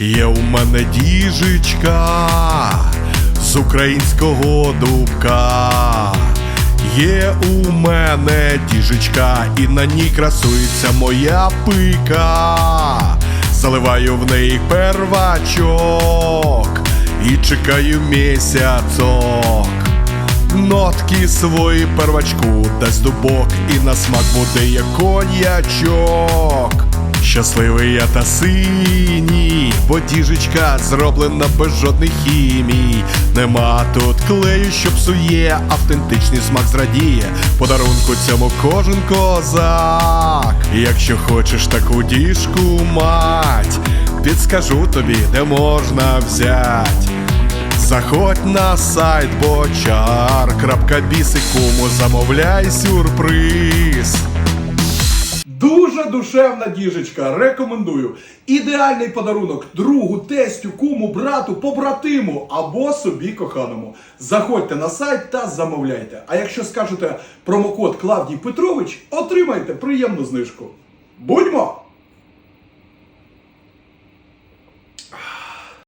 Є у мене діжечка з українського дубка. Є у мене діжечка, і на ній красується моя пика. Заливаю в неї первачок і чекаю місяцок. Нотки свої первачку дасть дубок, і на смак буде як коньячок. Щасливий я та синій, бо діжечка зроблена без жодних хімій. Нема тут клею, що псує, автентичний смак зрадіє. Подарунку цьому кожен козак. Якщо хочеш таку діжку мать, підскажу тобі, де можна взять. Заходь на сайт bochar.biz кому замовляй сюрприз. Душевна діжечка, рекомендую. Ідеальний подарунок другу, тестю, куму, брату, побратиму або собі коханому. Заходьте на сайт та замовляйте. А якщо скажете промокод Клавдій Петрович, отримайте приємну знижку. Будьмо!